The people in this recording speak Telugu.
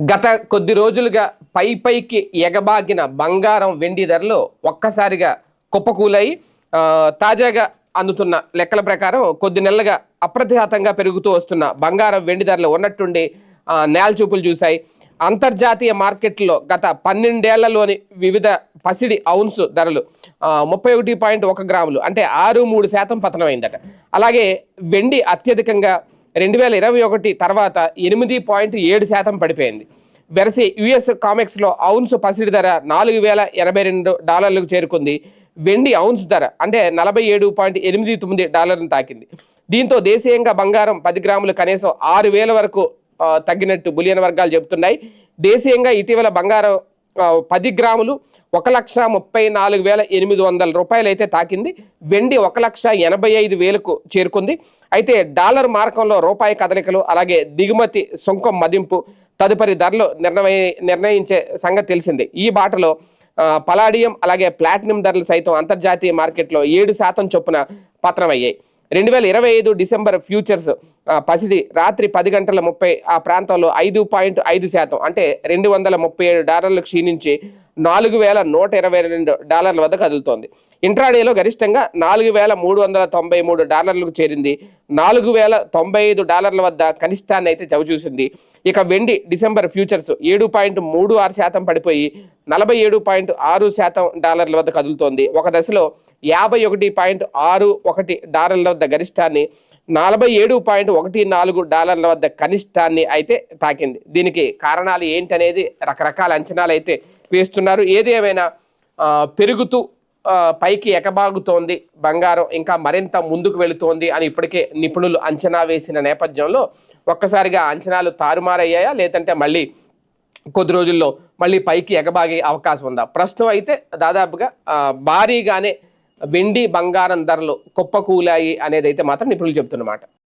గత కొద్ది రోజులుగా పై పైకి ఎగబాగిన బంగారం వెండి ధరలు ఒక్కసారిగా కుప్పకూలై తాజాగా అందుతున్న లెక్కల ప్రకారం కొద్ది నెలలుగా అప్రతిహతంగా పెరుగుతూ వస్తున్న బంగారం వెండి ధరలు ఉన్నట్టుండి ఆ, నేల చూపులు చూశాయి. అంతర్జాతీయ మార్కెట్లో గత పన్నెండేళ్ళలోని వివిధ పసిడి ఔన్స్ ధరలు ముప్పై ఒకటి పాయింట్ ఒక గ్రాములు అంటే ఆరు మూడు శాతం పతనమైందట. అలాగే వెండి అత్యధికంగా రెండు వేల ఇరవై ఒకటి తర్వాత ఎనిమిది పాయింట్ ఏడు శాతం పడిపోయింది. వెరసి యుఎస్ కామెక్స్లో ఔన్స్ పసిడి ధర నాలుగు వేల ఎనభై రెండు డాలర్లకు చేరుకుంది. వెండి ఔన్స్ ధర అంటే నలభై ఏడు పాయింట్ ఎనిమిది తొమ్మిది డాలర్ను తాకింది. దీంతో దేశీయంగా బంగారం పది గ్రాములు కనీసం ఆరు వేల వరకు తగ్గినట్టు బులియన్ వర్గాలు చెబుతున్నాయి. దేశీయంగా ఇటీవల బంగారం పది గ్రాములు ఒక లక్ష ముప్పై నాలుగు వేల ఎనిమిది వందల రూపాయలు అయితే తాకింది. వెండి ఒక లక్ష ఎనభై ఐదు వేలకు చేరుకుంది. అయితే డాలర్ మార్కంలో రూపాయి కదలికలు అలాగే దిగుమతి సుంకం మదింపు తదుపరి ధరలు నిర్ణయ నిర్ణయించే సంగతి తెలిసింది. ఈ బాటలో పలాడియం అలాగే ప్లాటినం ధరలు సైతం అంతర్జాతీయ మార్కెట్లో ఏడు శాతం చొప్పున పత్రమయ్యాయి రెండు వేల ఇరవై ఐదు డిసెంబర్ ఫ్యూచర్స్ పసిది పసిడి రాత్రి పది గంటల ముప్పై ఆ ప్రాంతంలో ఐదు పాయింట్ ఐదు శాతం అంటే రెండు వందల ముప్పై ఏడు డాలర్లు క్షీణించి నాలుగు వేల నూట ఇరవై రెండు డాలర్ల వద్ద కదులుతోంది. ఇంట్రాడేలో గరిష్టంగా నాలుగు వేల మూడు వందల తొంభై మూడు డాలర్లకు చేరింది. నాలుగు వేల తొంభై ఐదు డాలర్ల వద్ద కనిష్టాన్ని అయితే చవిచూసింది. ఇక వెండి డిసెంబర్ ఫ్యూచర్స్ ఏడు పాయింట్ మూడు ఆరు శాతం పడిపోయి నలభై ఏడు పాయింట్ ఆరు శాతం డాలర్ల వద్ద కదులుతోంది. ఒక దశలో యాభై ఒకటి పాయింట్ ఆరు ఒకటి డాలర్ల వద్ద గరిష్టాన్ని నలభై ఏడు పాయింట్ ఒకటి నాలుగు డాలర్ల వద్ద కనిష్టాన్ని అయితే తాకింది. దీనికి కారణాలు ఏంటనేది రకరకాల అంచనాలు అయితే వేస్తున్నారు. ఏది ఏమైనా పెరుగుతూ పైకి ఎకబాగుతోంది బంగారం ఇంకా మరింత ముందుకు వెళుతోంది అని ఇప్పటికే నిపుణులు అంచనా వేసిన నేపథ్యంలో ఒక్కసారిగా అంచనాలు తారుమారయ్యాయా? లేదంటే మళ్ళీ కొద్ది రోజుల్లో మళ్ళీ పైకి ఎగబాగే అవకాశం ఉందా? ప్రస్తుతం అయితే దాదాపుగా భారీగానే వెండి బంగారం ధరలు కుప్పకూలాయి అనేది అయితే మాత్రం నిపుణులు చెప్తున్నమాట